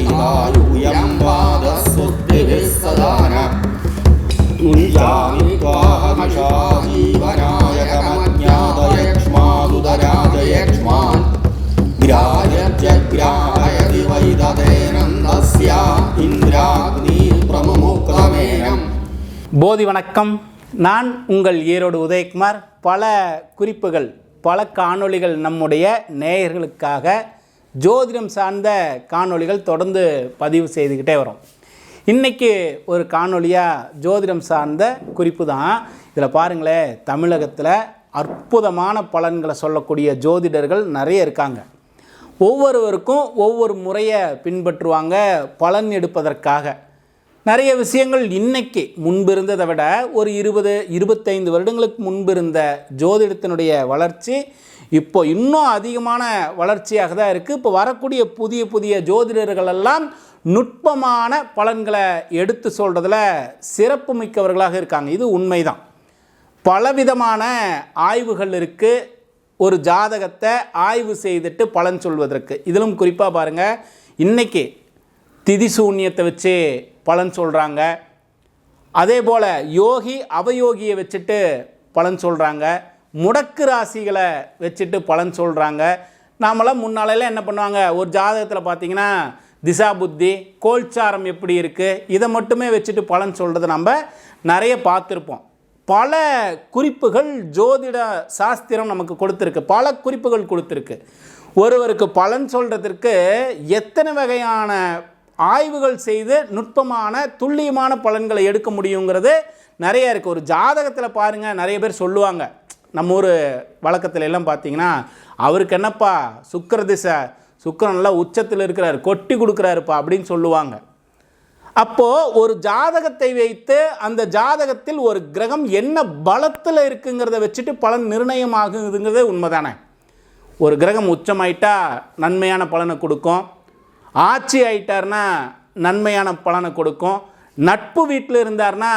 दीर्घायुयं पादस्तुतिभिः सदा न मुञ्जामि त्वाहमिषा जीवनायकमज्ञातयक्ष्मादुदराजयक्ष्मान् ग्राह्यत्यग्राहयति वै ददेनन्दस्या इन्द्राग्नी प्रमुमुक्तमेनम् போதி வணக்கம் நான் உங்கள் ஈரோடு உதயகுமார் பல குறிப்புகள் பல காணொளிகள் நம்முடைய நேயர்களுக்காக ஜோதிடம் சார்ந்த காணொளிகள் தொடர்ந்து பதிவு செய்துக்கிட்டே வரும். இன்றைக்கி ஒரு காணொலியாக ஜோதிடம் சார்ந்த குறிப்பு தான். இதில் பாருங்களேன் தமிழகத்தில் அற்புதமான பலன்களை சொல்லக்கூடிய ஜோதிடர்கள் நிறைய இருக்காங்க. ஒவ்வொருவருக்கும் ஒவ்வொரு முறையை பின்பற்றுவாங்க பலன் எடுப்பதற்காக. நிறைய விஷயங்கள் இன்றைக்கி முன்பிருந்ததை விட ஒரு இருபது இருபத்தைந்து வருடங்களுக்கு முன்பிருந்த ஜோதிடத்தினுடைய வளர்ச்சி இப்போ இன்னும் அதிகமான வளர்ச்சியாக தான் இருக்குது இப்போ வரக்கூடிய புதிய புதிய ஜோதிடர்கள் எல்லாம் நுட்பமான பலன்களை எடுத்து சொல்கிறதுல சிறப்பு மிக்கவர்களாக இருக்காங்க. இது உண்மைதான். பலவிதமான ஆய்வுகள் இருக்குது ஒரு ஜாதகத்தை ஆய்வு செய்துட்டு பலன் சொல்வதற்கு. இதிலும் குறிப்பாக பாருங்கள் இன்றைக்கி திதி சூன்யத்தை வச்சு பலன் சொல்கிறாங்க அதே போல் யோகி அவயோகியை வச்சுட்டு பலன் சொல்கிறாங்க முடக்கு ராசிகளை வச்சுட்டு பலன் சொல்கிறாங்க நாமெல்லாம் முன்னாலெல்லாம் என்ன பண்ணுவாங்க? ஒரு ஜாதகத்தில் பார்த்தீங்கன்னா திசா புத்தி கோல்சாரம் எப்படி இருக்குது இதை மட்டுமே வச்சுட்டு பலன் சொல்கிறத நம்ம நிறைய பார்த்துருப்போம். பல குறிப்புகள் ஜோதிட சாஸ்திரம் நமக்கு கொடுத்துருக்கு. பல குறிப்புகள் கொடுத்துருக்கு. ஒருவருக்கு பலன் சொல்கிறதுக்கு எத்தனை வகையான ஆய்வுகள் செய்து நுட்பமான துல்லியமான பலன்களை எடுக்க முடியுங்கிறது நிறைய இருக்குது ஒரு ஜாதகத்தில் பாருங்கள் நிறைய பேர் சொல்லுவாங்க. நம்ம ஊர் வழக்கத்துல எல்லாம் பார்த்தீங்கன்னா அவருக்கு என்னப்பா சுக்கர திசை சுக்கிரன் நல்லா உச்சத்தில் இருக்கிறார் கொட்டி கொடுக்குறாருப்பா அப்படின்னு சொல்லுவாங்க. அப்போது ஒரு ஜாதகத்தை வைத்து அந்த ஜாதகத்தில் ஒரு கிரகம் என்ன பலத்தில் இருக்குங்கிறத வச்சுட்டு பலன் நிர்ணயம் ஆகுதுங்கிறதே உண்மைதானே. ஒரு கிரகம் உச்சமாயிட்டா நன்மையான பலனை கொடுக்கும். ஆட்சி ஆயிட்டார்னா நன்மையான பலனை கொடுக்கும். நட்பு வீட்டில் இருந்தார்னா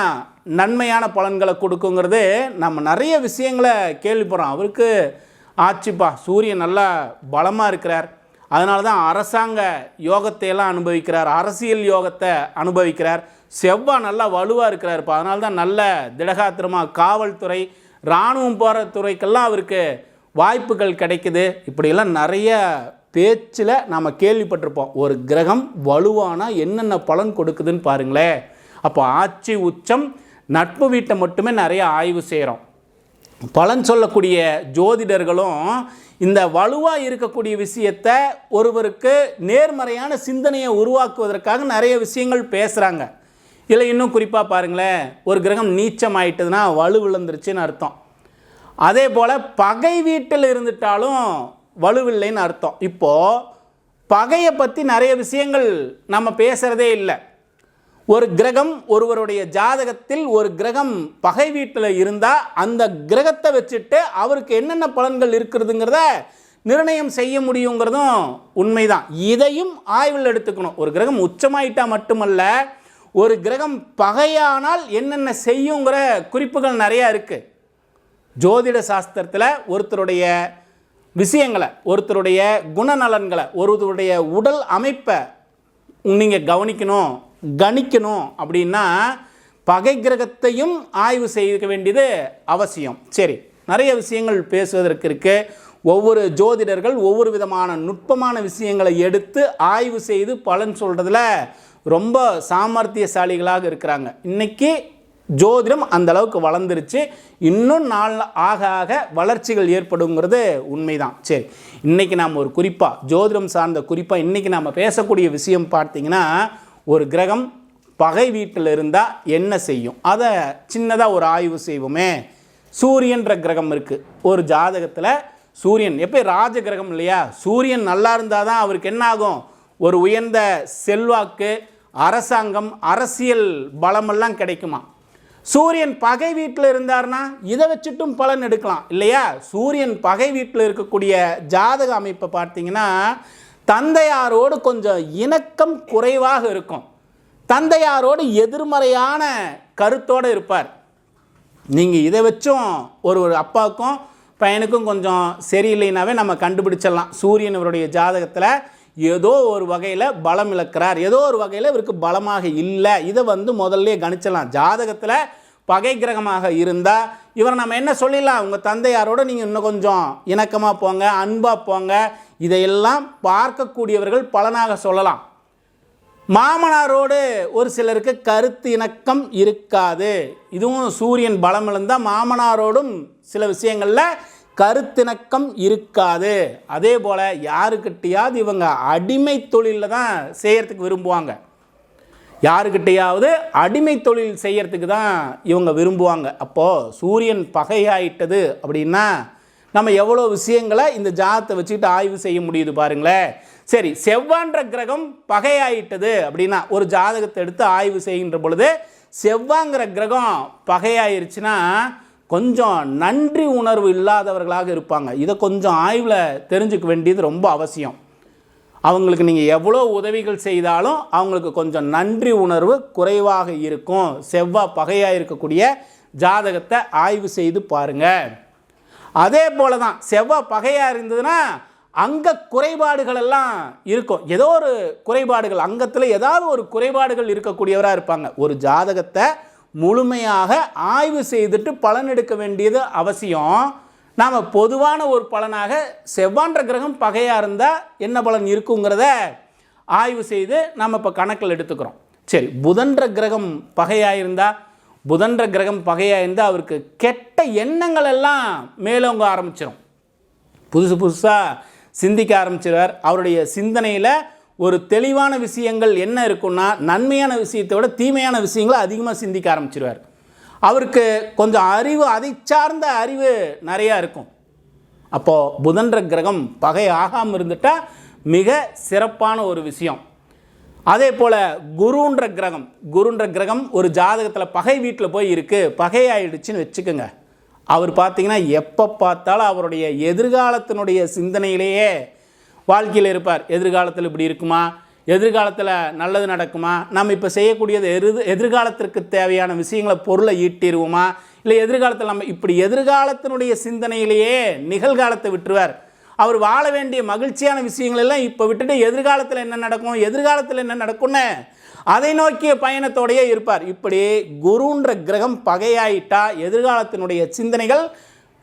நன்மையான பலன்களை கொடுக்குங்கிறது நம்ம நிறைய விஷயங்களை கேள்விப்படுறோம். அவருக்கு ஆட்சிப்பா சூரியன் நல்லா பலமாக இருக்கிறார். அதனால தான் அரசாங்க யோகத்தை எல்லாம் அனுபவிக்கிறார். அரசியல் யோகத்தை அனுபவிக்கிறார். செவ்வாய் நல்லா வலுவாக இருக்கிறாருப்பா. அதனால தான் நல்ல திடகாத்திரமாக காவல்துறை இராணுவம் போகிற துறைக்கெல்லாம் அவருக்கு வாய்ப்புகள் கிடைக்குது. இப்படியெல்லாம் நிறைய பேச்சில் நாம் கேள்விப்பட்டிருப்போம். ஒரு கிரகம் வலுவானால் என்னென்ன பலன் கொடுக்குதுன்னு பாருங்களேன். அப்போ ஆட்சி உச்சம் நட்பு வீட்டை மட்டுமே நிறைய ஆய்வு செய்கிறோம். பலன் சொல்லக்கூடிய ஜோதிடர்களும் இந்த வலுவாக இருக்கக்கூடிய விஷயத்தை ஒருவருக்கு நேர்மறையான சிந்தனையை உருவாக்குவதற்காக நிறைய விஷயங்கள் பேசுகிறாங்க இல்லை இன்னும் குறிப்பாக பாருங்களேன் ஒரு கிரகம் நீச்சம் ஆயிட்டதுன்னா வலு விழுந்துருச்சுன்னு அர்த்தம். அதே போல் பகை வீட்டில் இருந்துட்டாலும் வலுவில்லைன்னு அர்த்தம். இப்போது பகையை பற்றி நிறைய விஷயங்கள் நம்ம பேசுகிறதே இல்லை. ஒரு கிரகம் ஒருவருடைய ஜாதகத்தில் ஒரு கிரகம் பகை வீட்டில் இருந்தால் அந்த கிரகத்தை வச்சுட்டு அவருக்கு என்னென்ன பலன்கள் இருக்கிறதுங்கிறத நிர்ணயம் செய்ய முடியுங்கிறதும் உண்மைதான். இதையும் ஆய்வில் எடுத்துக்கணும். ஒரு கிரகம் உச்சமாயிட்டா மட்டுமல்ல ஒரு கிரகம் பகையானால் என்னென்ன செய்யுங்கிற குறிப்புகள் நிறையா இருக்குது ஜோதிட சாஸ்திரத்தில் ஒருத்தருடைய விஷயங்களை ஒருத்தருடைய குணநலன்களை ஒருத்தருடைய உடல் அமைப்பை நீங்கள் கவனிக்கணும். கணிக்கணும் அப்படின்னா பகை கிரகத்தையும் ஆய்வு செய்ய வேண்டியது அவசியம். சரி நிறைய விஷயங்கள் பேசுவதற்கு இருக்குது ஒவ்வொரு ஜோதிடர்கள் ஒவ்வொரு விதமான நுட்பமான விஷயங்களை எடுத்து ஆய்வு செய்து பலன் சொல்கிறதுல ரொம்ப சாமர்த்தியசாலிகளாக இருக்கிறாங்க. இன்றைக்கி ஜோதிடம் அந்த அளவுக்கு வளர்ந்துருச்சு. இன்னும் நாள் ஆக ஆக வளர்ச்சிகள் ஏற்படுங்கிறது உண்மைதான். சரி இன்றைக்கி நாம் ஒரு குறிப்பாக ஜோதிடம் சார்ந்த குறிப்பாக இன்றைக்கி நாம் பேசக்கூடிய விஷயம் பார்த்தீங்கன்னா ஒரு கிரகம் பகை வீட்டில் இருந்தால் என்ன செய்யும்? அதை சின்னதாக ஒரு ஆய்வு செய்வோமே. சூரியன்ற கிரகம் இருக்குது ஒரு ஜாதகத்தில் சூரியன் எப்போ ராஜ கிரகம் இல்லையா? சூரியன் நல்லா இருந்தால் தான் அவருக்கு என்ன ஆகும்? ஒரு உயர்ந்த செல்வாக்கு அரசாங்கம் அரசியல் பலமெல்லாம் கிடைக்குமா? சூரியன் பகை வீட்டில் இருந்தார்னா இதை வச்சுட்டும் பலன் எடுக்கலாம் இல்லையா? சூரியன் பகை வீட்டில் இருக்கக்கூடிய ஜாதக அமைப்பை பார்த்தீங்கன்னா தந்தையாரோடு கொஞ்சம் இணக்கம் குறைவாக இருக்கும். தந்தையாரோடு எதிர்மறையான கருத்தோடு இருப்பார். நீங்கள் இதை வச்சும் ஒரு ஒரு அப்பாவுக்கும் பையனுக்கும் கொஞ்சம் சரியில்லைனாவே நம்ம கண்டுபிடிச்சிடலாம். சூரியன் இவருடைய ஜாதகத்தில் ஏதோ ஒரு வகையில் பலம் இழக்கிறார். ஏதோ ஒரு வகையில் இவருக்கு பலமாக இல்லை. இதை வந்து முதல்ல கணிச்சிடலாம். ஜாதகத்தில் பகை கிரகமாக இருந்தால் இவரை நம்ம என்ன சொல்லிடலாம்? உங்கள் தந்தையாரோட நீங்கள் இன்னும் கொஞ்சம் இணக்கமாக போங்க அன்பாக போங்க இதையெல்லாம் பார்க்கக்கூடியவர்கள் பலனாக சொல்லலாம். மாமனாரோடு ஒரு சிலருக்கு கருத்து இணக்கம் இருக்காது. இதுவும் சூரியன் பலம் இருந்தால் மாமனாரோடும் சில விஷயங்களில் கருத்திணக்கம் இருக்காது. அதே போல் யாருக்கிட்டையாவது இவங்க அடிமை தொழிலில் தான் செய்கிறதுக்கு விரும்புவாங்க. யாருக்கிட்டையாவது அடிமை தொழில் செய்கிறதுக்கு தான் இவங்க விரும்புவாங்க. அப்போது சூரியன் பகையாயிட்டது அப்படின்னா நம்ம எவ்வளோ விஷயங்களை இந்த ஜாதத்தை வச்சுக்கிட்டு ஆய்வு செய்ய முடியுது பாருங்களேன். சரி செவ்வான்ற கிரகம் பகையாயிட்டது அப்படின்னா ஒரு ஜாதகத்தை எடுத்து ஆய்வு செய்கின்ற பொழுது செவ்வாங்கிற கிரகம் பகையாயிருச்சுன்னா கொஞ்சம் நன்றி உணர்வு இல்லாதவர்களாக இருப்பாங்க. இதை கொஞ்சம் ஆய்வில் தெரிஞ்சுக்க வேண்டியது ரொம்ப அவசியம். அவங்களுக்கு நீங்கள் எவ்வளோ உதவிகள் செய்தாலும் அவங்களுக்கு கொஞ்சம் நன்றி உணர்வு குறைவாக இருக்கும். செவ்வாய் பகையாக இருக்கக்கூடிய ஜாதகத்தை ஆய்வு செய்து பாருங்கள் அதே போல தான் செவ்வாய் பகையாக இருந்ததுன்னா அங்க குறைபாடுகள் எல்லாம் இருக்கும். ஏதோ ஒரு குறைபாடுகள் அங்கத்தில் ஏதாவது ஒரு குறைபாடுகள் இருக்கக்கூடியவராக இருப்பாங்க. ஒரு ஜாதகத்தை முழுமையாக ஆய்வு செய்துட்டு பலன் எடுக்க வேண்டியது அவசியம். நாம் பொதுவான ஒரு பலனாக செவ்வான்ற கிரகம் பகையாக இருந்தால் என்ன பலன் இருக்குங்கிறத ஆய்வு செய்து நம்ம இப்போ கணக்கில் எடுத்துக்கிறோம். சரி புதன்ற கிரகம் பகையாக இருந்தால் புதன்ற கிரகம் பகையாக இருந்தால் அவருக்கு கெட்ட எண்ணங்கள் எல்லாம் மேலோங்க ஆரம்பிச்சிடும் புதுசு புதுசாக சிந்திக்க ஆரம்பிச்சிருவார். அவருடைய சிந்தனையில் ஒரு தெளிவான விஷயங்கள் என்ன இருக்குன்னா நன்மையான விஷயத்தை விட தீமையான விஷயங்களை அதிகமாக சிந்திக்க ஆரம்பிச்சிருவார். அவருக்கு கொஞ்சம் அறிவு அதை சார்ந்த அறிவு நிறையா இருக்கும். அப்போது புதன்ற கிரகம் பகை ஆகாமல் இருந்துட்டால் மிக சிறப்பான ஒரு விஷயம். அதே போல் குருன்ற கிரகம் குருன்ற கிரகம் ஒரு ஜாதகத்தில் பகை வீட்டில் போய் இருக்குது பகையாயிடுச்சுன்னு வச்சுக்கோங்க. அவர் பார்த்தீங்கன்னா எப்போ பார்த்தாலும் அவருடைய எதிர்காலத்தினுடைய சிந்தனையிலேயே வாழ்க்கையில் இருப்பார். எதிர்காலத்தில் இப்படி இருக்குமா? எதிர்காலத்தில் நல்லது நடக்குமா? நம்ம இப்போ செய்யக்கூடியது எரு எதிர்காலத்திற்கு தேவையான விஷயங்களை பொருளை ஈட்டிடுவோமா? இல்லை எதிர்காலத்தில் நம்ம இப்படி எதிர்காலத்தினுடைய சிந்தனையிலேயே நிகழ்காலத்தை விட்டுருவார். அவர் வாழ வேண்டிய மகிழ்ச்சியான விஷயங்கள் எல்லாம் இப்போ விட்டுட்டு எதிர்காலத்தில் என்ன நடக்கும்? எதிர்காலத்தில் என்ன நடக்கும்னு அதை நோக்கிய பயணத்தோடையே இருப்பார். இப்படி குருன்ற கிரகம் பகையாயிட்டா எதிர்காலத்தினுடைய சிந்தனைகள்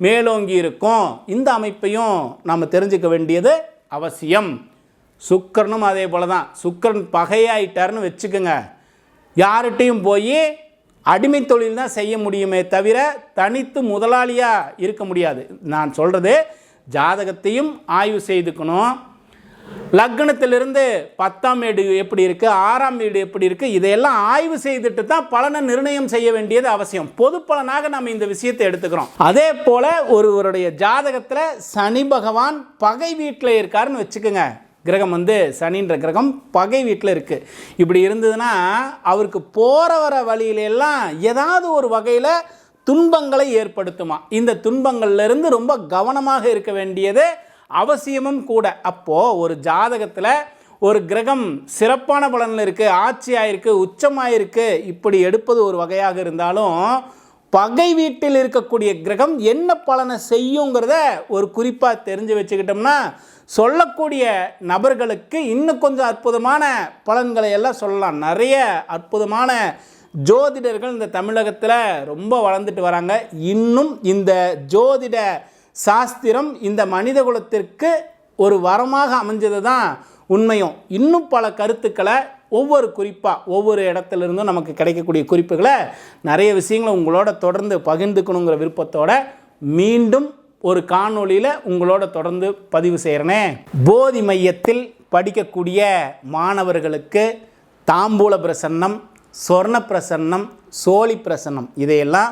மேலோங்கி இருக்கும். இந்த அமைப்பையும் நாம் தெரிஞ்சுக்க வேண்டியது அவசியம். சுக்கரனும் அதே போல தான் சுக்கரன் பகையாயிட்டாருன்னு வச்சுக்கோங்க. யார்கிட்டையும் போய் அடிமை தொழில் தான் செய்ய முடியுமே தவிர தனித்து முதலாளியாக இருக்க முடியாது. நான் சொல்கிறது ஜாதகத்தையும் ஆய்வு செய்துக்கணும். லக்னத்திலிருந்து பத்தாம் வீடு எப்படி இருக்குது ஆறாம் வீடு எப்படி இருக்குது இதையெல்லாம் ஆய்வு செய்துட்டு தான் பலனை நிர்ணயம் செய்ய வேண்டியது அவசியம். பொது பலனாக நம்ம இந்த விஷயத்தை எடுத்துக்கிறோம். அதே போல் ஒருவருடைய ஜாதகத்தில் சனி பகவான் பகை வீட்டில் இருக்காருன்னு வச்சுக்கோங்க. கிரகம் வந்து சனின்ற கிரகம் பகை வீட்டில் இருக்குது இப்படி இருந்ததுன்னா அவருக்கு போகிற வர வழியில எல்லாம் ஏதாவது ஒரு வகையில் துன்பங்களை ஏற்படுத்துமா. இந்த துன்பங்கள்லேருந்து ரொம்ப கவனமாக இருக்க வேண்டியது அவசியமும் கூட. அப்போது ஒரு ஜாதகத்தில் ஒரு கிரகம் சிறப்பான பலனில் இருக்குது ஆட்சியாயிருக்கு உச்சமாயிருக்கு இப்படி எடுப்பது ஒரு வகையாக இருந்தாலும் பகை வீட்டில் இருக்கக்கூடிய கிரகம் என்ன பலனை செய்யுங்கிறத ஒரு குறிப்பாக தெரிஞ்சு வச்சுக்கிட்டோம்னா சொல்லக்கூடிய நபர்களுக்கு இன்னும் கொஞ்சம் அற்புதமான பலன்களை எல்லாம் சொல்லலாம். நிறைய அற்புதமான ஜோதிடர்கள் இந்த தமிழகத்தில் ரொம்ப வளர்ந்துட்டு வராங்க. இன்னும் இந்த ஜோதிட சாஸ்திரம் இந்த மனித குலத்திற்கு ஒரு வரமாக அமைஞ்சது தான் உண்மையும். இன்னும் பல கருத்துக்களை ஒவ்வொரு குறிப்பாக ஒவ்வொரு இடத்துல இருந்தும் நமக்கு கிடைக்கக்கூடிய குறிப்புகளை நிறைய விஷயங்களை உங்களோட தொடர்ந்து பகிர்ந்துக்கணுங்கிற விருப்பத்தோட மீண்டும் ஒரு காணொளியில் உங்களோட தொடர்ந்து பதிவு செய்கிறனே போதி மையத்தில் படிக்கக்கூடிய மாணவர்களுக்கு தாம்பூல பிரசன்னம் சொர்ண பிரசன்னம் சோழி பிரசன்னம் இதையெல்லாம்